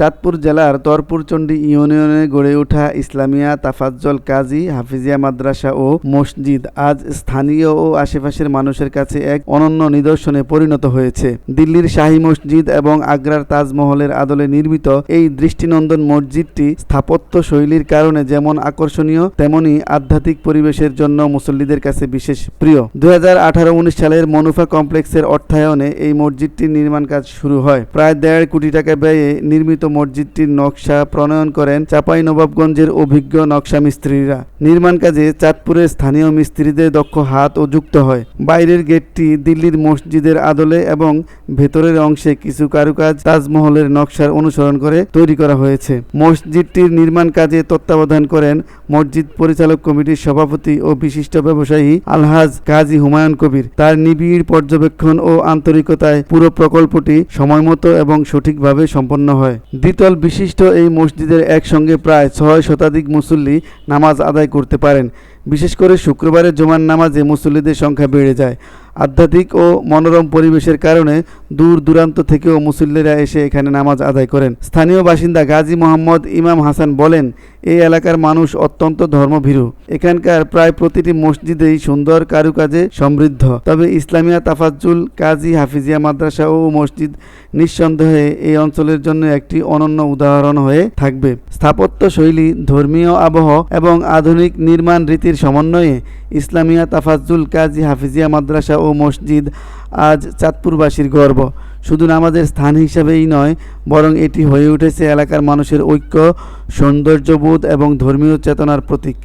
চাঁদপুর জেলার তরপুরচণ্ডী ইউনিয়নে গড়ে ওঠা ইসলামিয়া তাফাজ্জল কাজী হাফিজিয়া মাদ্রাসা ও মসজিদ আজ স্থানীয় ও আশেপাশের মানুষের কাছে এক অনন্য নিদর্শনে পরিণত হয়েছে। দিল্লির শাহী মসজিদ এবং আগ্রার তাজমহলের আদলে নির্মিত এই দৃষ্টিনন্দন মসজিদটি স্থাপত্য শৈলীর কারণে যেমন আকর্ষণীয়, তেমনি আধ্যাত্মিক পরিবেশের জন্য মুসল্লিদের কাছে বিশেষ প্রিয়। দুই হাজার আঠারো উনিশ সালের মনুফা কমপ্লেক্সের অর্থায়নে এই মসজিদটির নির্মাণ কাজ শুরু হয়। প্রায় দেড় কোটি টাকা ব্যয়ে নির্মিত মসজিদটির নকশা প্রণয়ন করেন চাপাই নবাবগঞ্জের অভিজ্ঞ নকশা মিস্ত্রিরা। নির্মাণ কাজে চাঁদপুরের স্থানীয় মিস্ত্রিদের দক্ষ হাতও যুক্ত হয়। বাইরের গেটটি দিল্লির মসজিদের আদলে এবং ভেতরের অংশে কিছু কারুকাজ তাজমহলের নকশার অনুসরণ করে তৈরি করা হয়েছে। মসজিদটির নির্মাণ কাজে তত্ত্বাবধান করেন মসজিদ পরিচালক কমিটির সভাপতি ও বিশিষ্ট ব্যবসায়ী আলহাজ কাজী হুমায়ুন কবির। তার নিবিড় পর্যবেক্ষণ ও আন্তরিকতায় পুরো প্রকল্পটি সময়মতো এবং সঠিকভাবে সম্পন্ন হয়। দ্বিতল বিশিষ্ট এই মসজিদের একসঙ্গে প্রায় ছয় শতাধিক মুসল্লি নামাজ আদায় করতে পারেন। বিশেষ করে শুক্রবারের জুমার নামাজে মুসল্লিদের সংখ্যা বেড়ে যায়। আধ্যাত্মিক ও মনোরম পরিবেশের কারণে দূর দূরান্ত থেকেও মুসল্লিরা এসে এখানে নামাজ আদায় করেন। স্থানীয় বাসিন্দা গাজী মোহাম্মদ ইমাম হাসান বলেন, এই এলাকার মানুষ অত্যন্ত ধর্মভীরু। এখানকার প্রায় প্রতিটি মসজিদেই সুন্দর কারুকাজে সমৃদ্ধ। তবে ইসলামিয়া তাফাজ্জুল কাজী হাফিজিয়া মাদ্রাসা ও মসজিদ নিঃসন্দেহে এই অঞ্চলের জন্য একটি অনন্য উদাহরণ হয়ে থাকবে। স্থাপত্য শৈলী, ধর্মীয় আবহ এবং আধুনিক নির্মাণ রীতির সমন্বয়ে ইসলামিয়া তাফাজ্জুল কাজী হাফিজিয়া মাদ্রাসা ও মসজিদ আজ চাঁদপুরবাসীর গর্ব। শুধু আমাদের স্থান হিসাবেই নয়, বরং এটি হয়ে উঠেছে এলাকার মানুষের ঐক্য, সৌন্দর্যবোধ এবং ধর্মীয় চেতনার প্রতীক।